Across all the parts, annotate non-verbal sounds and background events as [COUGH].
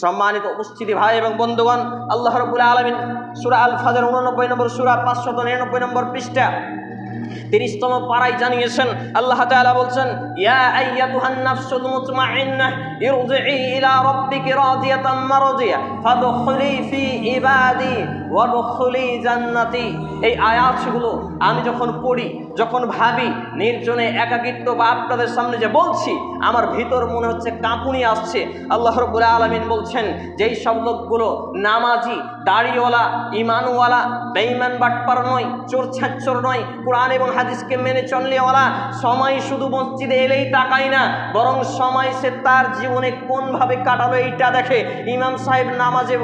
সম্মানিত উপস্থিতি ভাই এবং বন্ধুগণ, আল্লাহ রবুল্লা আলমিন সুরা আল ফাজার উননব্বই নম্বর সুরা, পাঁচশত নিরানব্বই নম্বর পৃষ্ঠা তিরিশতম পাড়ায় জানিয়েছেন, আল্লাহ তাআলা বলছেন এই আয়াতগুলো আমি যখন পড়ি, যখন ভাবি, নির্জনে একাকিত্ব বা আপনাদের সামনে যে বলছি, আমার ভিতর মনে হচ্ছে কাঁপুনি আসছে। আল্লাহ রব্বুল আলামিন বলছেন, যেই সব লোকগুলো নামাজি, দাড়িওয়ালা ইমানওয়ালা বেঈমান বাটপার নয় চোর ছাচ্চর নয়, কোরআন এবং হাদিসকে মেনে চললেওয়ালা সময় শুধু মসজিদে এলেই তাকায় না, বরং সময় সে তার জীবনে কোনভাবে কাটালো এইটা দেখে ইমাম সাহেব নামাজে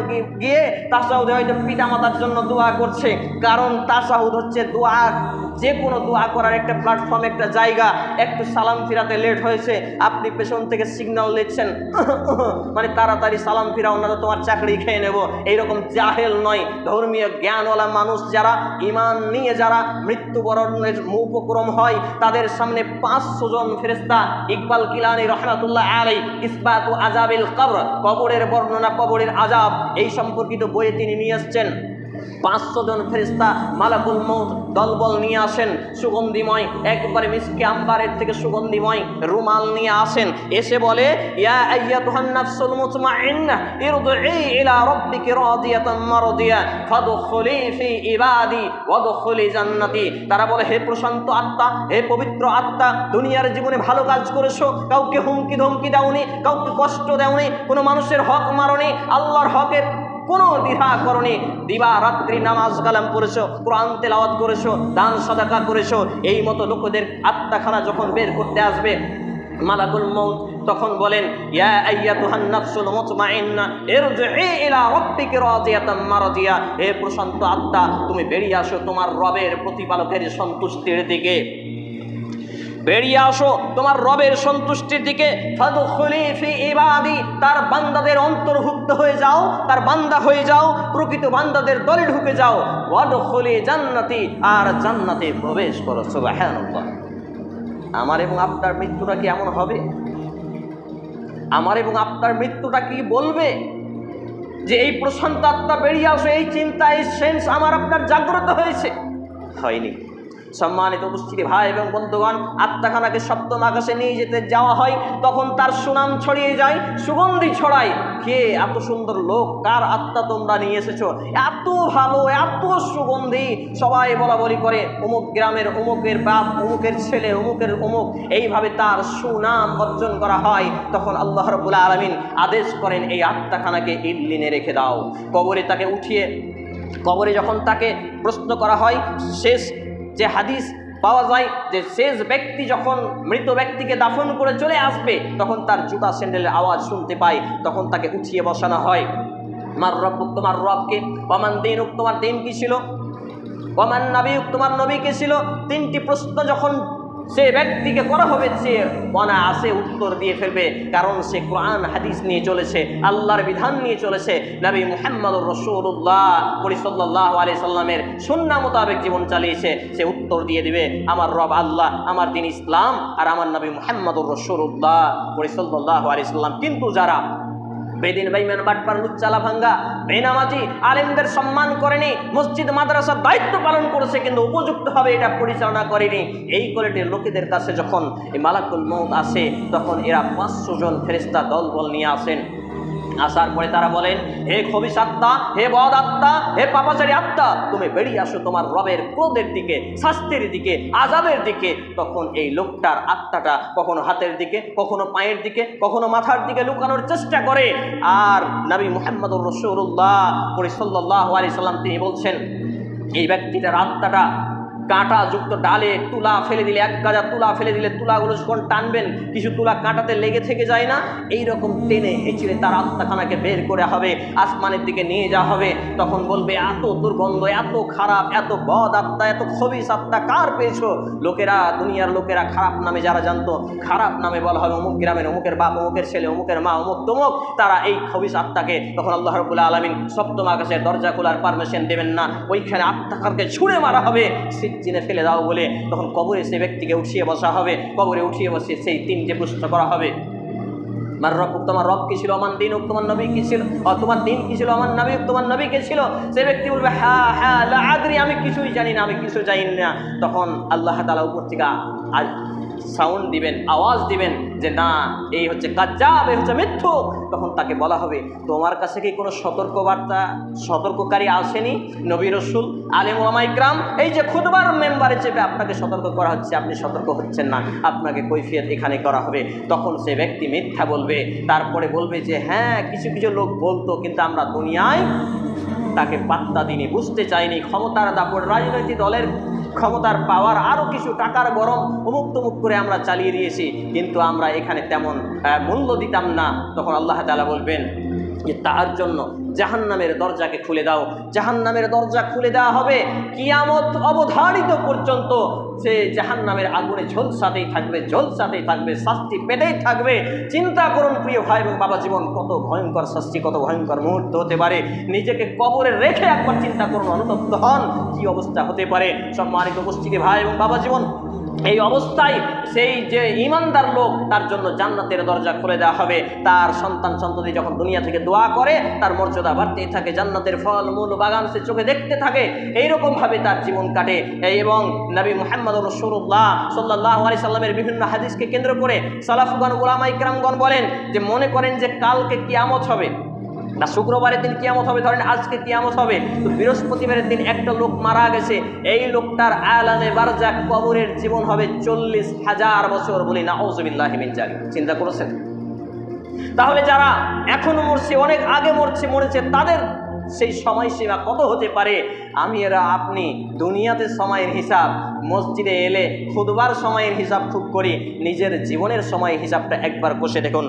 গিয়ে তাসাউদে হয়তো পিতামাতার জন্য দোয়া করছে। কারণ তাসাউদ হচ্ছে দোয়া, যে কোনো দোয়া করার একটা প্ল্যাটফর্ম একটা জায়গা। একটু সালাম ফিরাতে লেট হয়েছে, আপনি পেছন থেকে সিগন্যাল দিচ্ছেন [LAUGHS] মানে তাড়াতাড়ি সালাম ফিরাও, না তো তোমার চাকরি খেয়ে নেব। এইরকম জাহেল নয়। ধর্মীয় জ্ঞানওয়ালা মানুষ যারা, ইমান নিয়ে যারা মৃত্যুবরণের উপক্রম হয়, তাদের সামনে পাঁচশো জন ফেরেস্তা ইকবাল কিলানি রহমাতুল্লাহ আলাই ইসবাত ও আজাবিল কবর, কবরের বর্ণনা কবরের আজাব এই সম্পর্কিত বইয়ে তিনি নিয়ে এসছেন পাঁচশো জন ফেরিস্তা মালাকুল মৌত দলবল নিয়ে আসেন, সুগন্ধিময়, একবারে মিসকে আম্বারের থেকে সুগন্ধিময় রুমাল নিয়ে আসেন। এসে বলে তারা বলে, হে প্রশান্ত আত্মা, হে পবিত্র আত্মা, দুনিয়ার জীবনে ভালো কাজ করেছ, কাউকে হুমকি ধমকি দাওনি, কাউকে কষ্ট দেওনি, কোনো মানুষের হক মারনি, আল্লাহর হকের কোনো দ্বিধা করনি। দিবা রাত্রি নামাজ কালাম করেছ কোরআন তেলাওয়াত করেছ, দান সদাকা করেছ, এই মতো লোকদের আত্মাখানা যখন বের করতে আসবে, মালাকুল মৌত তখন বলেন, ইয়া আইয়াতুহান নাফসুল মুতমাইন্না ইরজিই ইলা রাব্বিকি রাদিয়াতাম মারদিয়া হে প্রশান্ত আত্মা, তুমি বেরিয়ে আসো তোমার রবের প্রতিপালকের সন্তুষ্টির দিকে। বেরিয়ে আসো, তোমার রবের সন্তুষ্টির দিকে। তার বান্দাদের অন্তর্ভুক্ত হয়ে যাও, তার বান্দা হয়ে যাও, প্রকৃত বান্দাদের দলে ঢুকে যাও। ওয়াদখুলি জান্নাতি, আর জান্নাতে প্রবেশ করো আমার এবং আপনার মৃত্যুটা কি এমন হবে? আমার এবং আপনার মৃত্যুটা কি বলবে? যে এই প্রশান্ত আত্মা বেরিয়ে আসো, এই চিন্তা, এই সেন্স আমার আপনার জাগ্রত হয়েছে। হয়নি। সম্মানিত উপস্থিতি, ভাই এবং বন্ধুগণ, আত্মাখানাকে সপ্তম আকাশে নিয়ে যেতে যাওয়া হয়, তখন তার সুনাম ছড়িয়ে যায়, সুগন্ধি ছড়ায়। কে এত সুন্দর লোক? কার আত্মা তোমরা নিয়ে এসেছ? এত ভালো, এত সুগন্ধি। সবাই বলা বলি করে, অমুক গ্রামের অমুকের বাপ, অমুকের ছেলে, অমুকের অমুক। এইভাবে তার সুনাম অর্জন করা হয়। তখন আল্লাহ রবুল্লা আলমিন আদেশ করেন, এই আত্মাখানাকে ইল্লিনে রেখে দাও। কবরে তাকে উঠিয়ে, কবরে যখন তাকে প্রশ্ন করা হয়, শেষ যে হাদিস পাওয়া যায় যে শেষ ব্যক্তি যখন মৃত ব্যক্তিকে দাফন করে চলে আসবে, তখন তার জুতা স্যান্ডেলের আওয়াজ শুনতে পায়, তখন তাকে উঠিয়ে বসানো হয়। মার রব, তোমার রবকে অমান দিন তোমার দিন কি ছিল? অমান নবী তোমার নবী কে ছিল? তিনটি প্রশ্ন যখন সে ব্যক্তিকে করা হবে যে সে আসে উত্তর দিয়ে ফেলবে। কারণ সে কোরআন, হাদিস নিয়ে চলেছে, আল্লাহর বিধান নিয়ে চলেছে। নবী মুহাম্মদ রসুল্লাহ পরিসল্লাহ আলি সাল্লামের সুন্না মোতাবেক জীবন চালিয়েছে। সে উত্তর দিয়ে দিবে, আমার রব আল্লাহ, আমার দিন ইসলাম আর আমার নবী মুহাম্মদ রসুল্লাহ পরিসল্লাহ আলি সাল্লাম। কিন্তু যারা বেদিন বেইমান বাটপার লুচ্চালা ভাঙ্গা বেনামাজি আলেমদের সম্মান করেনি, মসজিদ মাদ্রাসার দায়িত্ব পালন করেছে, কিন্তু উপযুক্তভাবে এটা পরিচালনা করেনি। এই কোয়ালিটির লোকেদের কাছে যখন এই মালাকুল মৌত আসে, তখন এরা পাঁচশো জন ফেরিস্তা দল বল নিয়ে আসেন। আসার পরে তারা বলেন, হে খবিস আত্মা হে বদ আত্মা হে পাপাচারী আত্মা, তুমি বেরিয়ে আসো তোমার রবের ক্রোধের দিকে, শাস্তির দিকে আজাবের দিকে। তখন এই লোকটার আত্মাটা কখনো হাতের দিকে, কখনো পায়ের দিকে, কখনো মাথার দিকে লুকানোর চেষ্টা করে। আর নবী মোহাম্মদ রসুল্লাহ পরিসল্লাহ আলি সাল্লাম তিনি বলছেন, এই ব্যক্তিটার আত্মাটা কাঁটা যুক্ত ডালে তুলা ফেলে দিলে, এক গাজা তুলা ফেলে দিলে তুলাগুলো যখন টানবেন, কিছু তুলা কাঁটাতে লেগে থেকে যায় না। এই রকম টেনে হেঁচড়ে তার আত্মাখানাকে বের করে হবে, আসমানের দিকে নিয়ে যাওয়া হবে। তখন বলবে, এত দুর্গন্ধ, এত খারাপ, এত বদ আত্মা, এত খবিস আত্মা, কার পেয়েছ? লোকেরা, দুনিয়ার লোকেরা খারাপ নামে যারা জানতো, খারাপ নামে বলা হবে অমুক গ্রামের অমুকের বাপ, অমুকের ছেলে, অমুকের মা, অমুক তমুক, তারা এই খবিস আত্মাকে তখন আল্লাহ রবুল্লা আলমিন সপ্তম আকাশের দরজা খোলার পারমিশন দেবেন না। ওইখানে আত্মাকারকে ছুঁড়ে মারা হবে। সিজ্জিনে ফেলে দাও বলে তখন কবরে সে ব্যক্তিকে উঠিয়ে বসা হবে। কবরে উঠিয়ে বসে সেই তিনটে প্রশ্ন করা হবে। মার রব, তোমার রব কি ছিল? আমার দিন তোমার নবী কী ছিল? তোমার দিন কি ছিল? আমার নবী তোমার নবী কে ছিল? সে ব্যক্তি বলবে হ্যাঁ হ্যাঁ আগ্রি আমি কিছুই জানি না, আমি কিছু জানি না। তখন আল্লাহ তালা উপর থেকে সাউন্ড দিবেন, আওয়াজ দিবেন যে না, এই হচ্ছে কাজ্জাব, এই হচ্ছে মিথ্যু তখন তাকে বলা হবে, তোমার কাছে কি কোনো সতর্কবার্তা, সতর্ককারী আসেনি? নবী রসুল, আলিম ওলামাইকরাম এই যে খুদবার মেম্বারে চেপে আপনাকে সতর্ক করা হচ্ছে, আপনি সতর্ক হচ্ছেন না, আপনাকে কৈফিয়ত এখানে করা হবে। তখন সে ব্যক্তি মিথ্যা বলবে, তারপরে বলবে যে হ্যাঁ কিছু কিছু লোক বলতো, কিন্তু আমরা দুনিয়ায় তাকে পাত্তা দিনি বুঝতে চাইনি। ক্ষমতার দাপট, রাজনৈতিক দলের ক্ষমতার পাওয়ার আরও কিছু টাকার গরম অমুক তমুক করে আমরা চালিয়ে দিয়েছি, কিন্তু আমরা এখানে তেমন মূল্য দিতাম না। তখন আল্লাহ তালা বলবেন যে, তার জন্য জাহান্নামের দরজাকে খুলে দাও। জাহান্নামের দরজা খুলে দেওয়া হবে। কিয়ামত অবধারিত পর্যন্ত সে জাহান্নামের আগুনে ঝলসাতেই থাকবে ঝলসাতেই থাকবে, শাস্তি পেতেই থাকবে। চিন্তা করুন প্রিয় ভাই এবং বাবা জীবন, কত ভয়ঙ্কর শাস্তি, কত ভয়ঙ্কর মুহূর্ত হতে পারে। নিজেকে কবরে রেখে একবার চিন্তা করুন, অনুতপ্ত হন, কি অবস্থা হতে পারে। সম্মানিত উপস্থিতি ভাই এবং বাবা জীবন, এই অবস্থায় সেই যে ইমানদার লোক, তার জন্য জান্নাতের দরজা খুলে দেওয়া হবে। তার সন্তান সন্ততি যখন দুনিয়া থেকে দোয়া করে, তার মর্যাদা বাড়তেই থাকে, জান্নাতের ফল, মূল বাগান সে চোখে দেখতে থাকে। এইরকমভাবে তার জীবন কাটে। এবং নবী মোহাম্মদ রসুল্লাহ সাল্লাহ আলি সাল্লামের বিভিন্ন হাদিসকে কেন্দ্র করে সালাফগণ ওলামা ইকরামগণ বলেন যে, মনে করেন যে, কালকে কিয়ামত হবে। না, শুক্রবারের দিন কিয়ামত হবে, ধরেন আজকে কিয়ামত হবে। তো বৃহস্পতিবারের দিন একটা লোক মারা গেছে। এই লোকটার আলাদে বারজাক কবরের জীবন হবে চল্লিশ হাজার বছর বলি না ওজবিল্লাহ জারি চিন্তা করেছেন? তাহলে যারা এখনও মরছে, অনেক আগে মরছে, মরেছে, তাদের সেই সময়সীমা কত হতে পারে? আমি এরা আপনি দুনিয়াতে সময়ের হিসাব, মসজিদে এলে খুদবার সময়ের হিসাব খুব করি, নিজের জীবনের সময় হিসাবটা একবার কষে দেখুন।